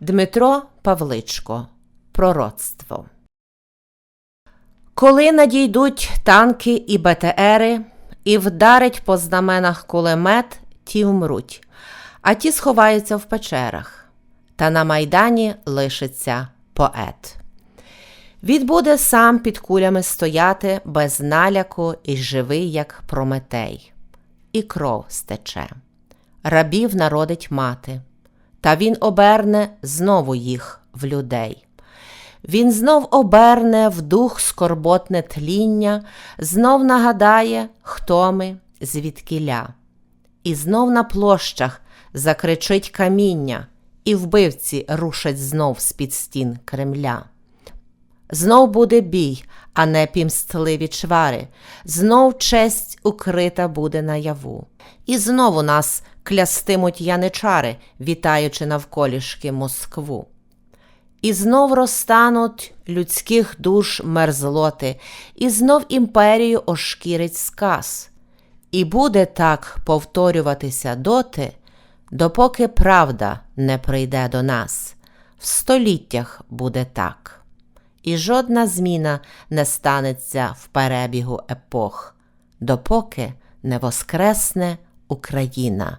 Дмитро Павличко. Пророцтво. Коли надійдуть танки і БТРи, і вдарить по знаменах кулемет, ті вмруть, а ті сховаються в печерах. Та на майдані лишиться поет. Відбуде сам під кулями стояти без наляку і живий, як Прометей, і кров стече. Рабів народить мати, та він оберне знову їх в людей. Він знов оберне в дух скорботне тління, знов нагадає, хто ми, звідкіля. І знов на площах закричить каміння, і вбивці рушать знов з-під стін Кремля. Знов буде бій, а не пімстливі чвари, знов честь укрита буде наяву. І знову нас клястимуть яничари, вітаючи навколішки Москву. І знов розтануть людських душ мерзлоти, і знов імперію ошкірить сказ. І буде так повторюватися доти, допоки правда не прийде до нас. В століттях буде так. І жодна зміна не станеться в перебігу епох, допоки не воскресне Україна,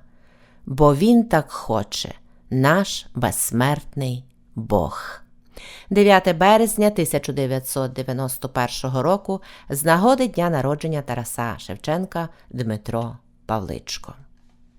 бо Він так хоче, наш безсмертний Бог. 9 березня 1991 року з нагоди дня народження Тараса Шевченка Дмитро Павличко.